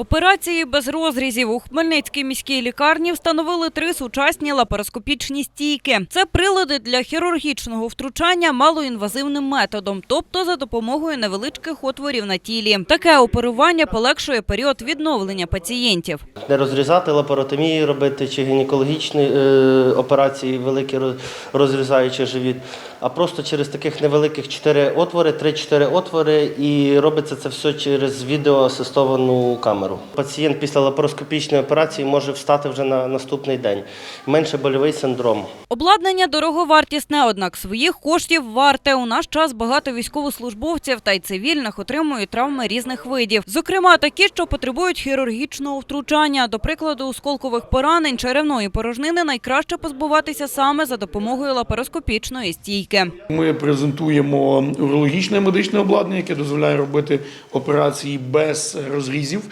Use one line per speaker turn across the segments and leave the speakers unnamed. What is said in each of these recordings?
Операції без розрізів у Хмельницькій міській лікарні встановили три сучасні лапароскопічні стійки. Це прилади для хірургічного втручання малоінвазивним методом, тобто за допомогою невеличких отворів на тілі. Таке оперування полегшує період відновлення пацієнтів.
Не розрізати лапаротомії робити чи гінекологічні е, операції, великі роз- розрізаючи живіт, а просто через таких невеликих 4 отвори, 3-4 отвори, і робиться це все через відеоасистовану камеру. Пацієнт після лапароскопічної операції може встати вже на наступний день. Менше больовий синдром.
Обладнання дороговартісне, однак своїх коштів варте. У наш час багато військовослужбовців та й цивільних отримують травми різних видів. Зокрема, такі, що потребують хірургічного втручання. До прикладу, осколкових поранень черевної порожнини найкраще позбуватися саме за допомогою лапароскопічної стійки.
Ми презентуємо урологічне медичне обладнання, яке дозволяє робити операції без розрізів.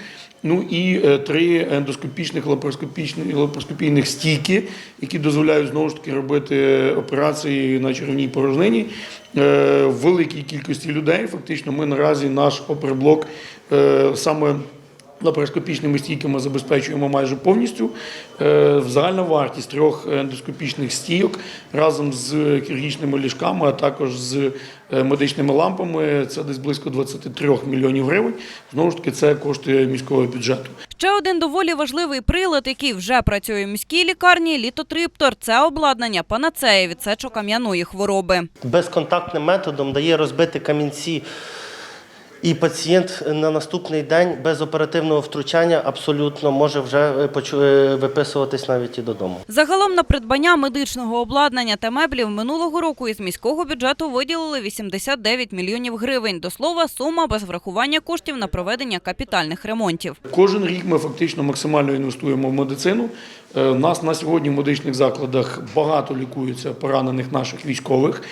Ну і е, три ендоскопічних лапароскопічних лапароскопійних стійки, які дозволяють знову ж таки робити операції на черевній порожнині е, в великій кількості людей. Фактично, ми наразі наш оперблок е, саме лапароскопічними стійками забезпечуємо майже повністю. Е, Загальна вартість трьох ендоскопічних стійок разом з хірургічними ліжками, а також з е, медичними лампами це десь близько 23 мільйонів гривень. Знову ж таки, це кошти міського бюджету.
Ще один доволі важливий прилад, який вже працює в міській лікарні – літотриптор. Це обладнання панацея від сечокам'яної хвороби.
Безконтактним методом дає розбити камінці. І пацієнт на наступний день без оперативного втручання абсолютно може вже е, е, виписуватись навіть і додому.
Загалом на придбання медичного обладнання та меблів минулого року із міського бюджету виділили 89 мільйонів гривень. До слова, сума без врахування коштів на проведення капітальних ремонтів.
Кожен рік ми фактично максимально інвестуємо в медицину. Е, нас на сьогодні в медичних закладах багато лікується поранених наших військових.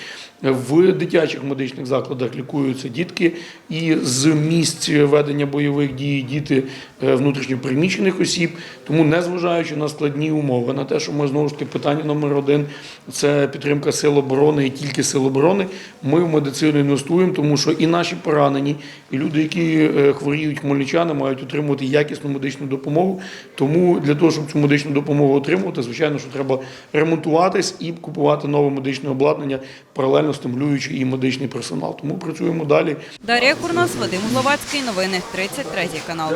В дитячих медичних закладах лікуються дітки і з місць ведення бойових дій діти е, внутрішньопереміщених осіб. Тому, незважаючи на складні умови, на те, що ми знову ж таки питання номер один це підтримка сил оборони і тільки сил оборони. Ми в медицину інвестуємо, тому що і наші поранені, і люди, які е, хворіють хмельничани, мають отримувати якісну медичну допомогу. Тому для того, щоб цю медичну допомогу отримувати, звичайно, що треба ремонтуватись і купувати нове медичне обладнання, паралельно стимулюючи і медичний персонал. Тому працюємо далі.
Дар'я Курнос, Вадим Гловацький. Новини 33 канал.